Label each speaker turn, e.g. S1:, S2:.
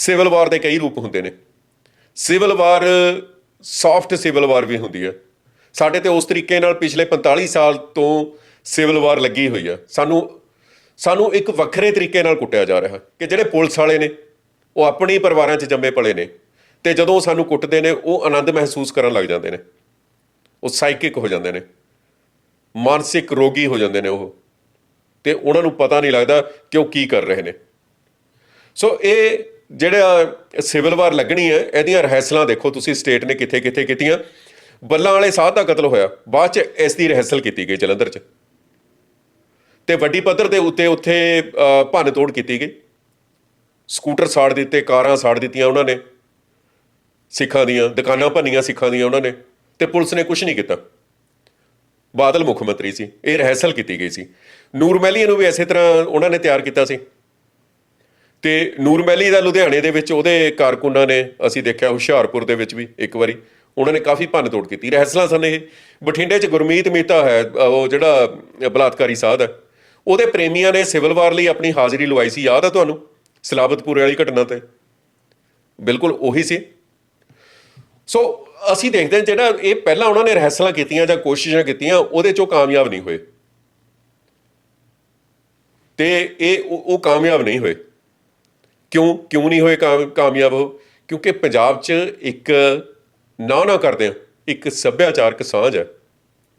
S1: Civil war ਦੇ ਕਈ ਰੂਪ ਹੁੰਦੇ ਨੇ। Civil war soft civil war ਵੀ ਹੁੰਦੀ ਹੈ। ਸਾਡੇ ਤੇ ਉਸ ਤਰੀਕੇ ਨਾਲ ਪਿਛਲੇ 45 ਸਾਲ ਤੋਂ ਸਿਵਲ ਵਾਰ ਲੱਗੀ ਹੋਈ ਹੈ। ਸਾਨੂੰ ਸਾਨੂੰ ਇੱਕ ਵੱਖਰੇ ਤਰੀਕੇ ਨਾਲ ਕੁੱਟਿਆ ਜਾ ਰਿਹਾ ਕਿ ਜਿਹੜੇ ਪੁਲਿਸ ਵਾਲੇ ਨੇ, ਉਹ ਆਪਣੀ ਪਰਿਵਾਰਾਂ 'ਚ ਜੰਮੇ ਪਲੇ ਨੇ ਤੇ ਜਦੋਂ ਉਹ ਸਾਨੂੰ ਕੁੱਟਦੇ ਨੇ, ਉਹ ਆਨੰਦ ਮਹਿਸੂਸ ਕਰਨ ਲੱਗ ਜਾਂਦੇ ਨੇ। ਉਹ ਸਾਈਕਿਕ ਹੋ ਜਾਂਦੇ ਨੇ। ਮਾਨਸਿਕ ਰੋਗੀ ਹੋ ਜਾਂਦੇ ਨੇ ਉਹ। ਤੇ ਉਹਨਾਂ ਨੂੰ ਪਤਾ ਨਹੀਂ ਲੱਗਦਾ ਕਿ ਉਹ ਕੀ ਕਰ ਰਹੇ ਨੇ। ਸੋ ਇਹ ਜਿਹੜਾ ਸਿਵਲ ਵਾਰ ਲੱਗਣੀ ਹੈ, ਇਹਦੀਆਂ ਰਹਿਸਲਾਂ ਦੇਖੋ ਤੁਸੀਂ, ਸਟੇਟ ਨੇ ਕਿੱਥੇ ਕਿੱਥੇ ਕੀਤੀਆਂ। ਬੱਲਾਂ ਵਾਲੇ ਸਾਧ ਦਾ ਕਤਲ ਹੋਇਆ, ਬਾਅਦ ਚ ਇਸ ਦੀ ਰਹਿਸਲ ਕੀਤੀ ਗਈ ਜਲੰਧਰ ਚ। ਤੇ ਵੱਡੀ ਪੱਧਰ ਦੇ ਉੱਤੇ ਉੱਥੇ ਭੰਨ ਤੋੜ ਕੀਤੀ ਗਈ। ਸਕੂਟਰ ਸਾੜ ਦਿੱਤੇ, ਕਾਰਾਂ ਸਾੜ ਦਿੱਤੀਆਂ ਉਹਨਾਂ ਨੇ। ਸਿੱਖਾਂ ਦੀਆਂ, ਦੁਕਾਨਾਂ ਭੰਨੀਆਂ ਸਿੱਖਾਂ ਦੀਆਂ ਉਹਨਾਂ ਨੇ, ਤੇ ਪੁਲਿਸ ਨੇ ਕੁਝ ਨਹੀਂ ਕੀਤਾ। ਬਾਦਲ ਮੁੱਖ ਮੰਤਰੀ ਸੀ, ਇਹ ਰਹਿਸਲ ਕੀਤੀ ਗਈ ਸੀ। ਨੂਰ ਮਹਿਲੀਆ ਨੂੰ ਵੀ ਇਸੇ ਤਰ੍ਹਾਂ ਉਹਨਾਂ ਨੇ ਤਿਆਰ ਕੀਤਾ ਸੀ। ਤੇ ਨੂਰ ਮਹਿਲੀ ਦਾ ਲੁਧਿਆਣੇ ਦੇ ਵਿੱਚ ਉਹਦੇ ਕਾਰਕੁਨਾਂ ਨੇ ਅਸੀਂ ਦੇਖਿਆ ਹੁਸ਼ਿਆਰਪੁਰ ਦੇ ਵਿੱਚ ਵੀ ਇੱਕ ਵਾਰੀ। ਉਹਨਾਂ ਨੇ ਕਾਫੀ ਭੰਨ ਤੋੜ ਕੀਤੀ। ਰਹਿਸਲਾਂ ਸਨ ਇਹ। ਬਠਿੰਡੇ 'ਚ ਗੁਰਮੀਤ ਮੀਤਾ ਹੈ ਉਹ ਜਿਹੜਾ ਬਲਾਤਕਾਰੀ ਸਾਧ ਹੈ। ਉਹਦੇ ਪ੍ਰੇਮੀਆਂ ਨੇ ਸਿਵਲ ਵਾਰ ਲਈ ਆਪਣੀ ਹਾਜ਼ਰੀ ਲਵਾਈ ਸੀ। ਯਾਦ ਹੈ ਤੁਹਾਨੂੰ? ਸਲਾਬਤਪੁਰੇ ਵਾਲੀ ਘਟਨਾ ਤੇ। ਬਿਲਕੁਲ ਉਹੀ ਸੀ। ਸੋ, ਅਸੀਂ ਦੇਖਦੇ ਹਾਂ ਜਿਹੜਾ ਇਹ ਪਹਿਲਾਂ ਉਹਨਾਂ ਨੇ ਰਹਿਸਲਾਂ ਕੀਤੀਆਂ ਜਾਂ ਕੋਸ਼ਿਸ਼ਾਂ ਕੀਤੀਆਂ, ਉਹਦੇ 'ਚੋਂ ਕਾਮਯਾਬ ਨਹੀਂ ਹੋਏ। ਤੇ ਇਹ ਉਹ ਕਾਮਯਾਬ ਨਹੀਂ ਹੋਏ। ਕਿਉਂ ਕਿਉਂ ਨਹੀਂ ਹੋਏ ਕਾਮ- ਕਾਮਯਾਬ ਉਹ? ਕਿਉਂਕਿ ਪੰਜਾਬ 'ਚ ਇੱਕ ਨਾ ਨਾ ਕਰਦੇ ਇੱਕ ਸੱਭਿਆਚਾਰਕ ਸਾਂਝ ਹੈ।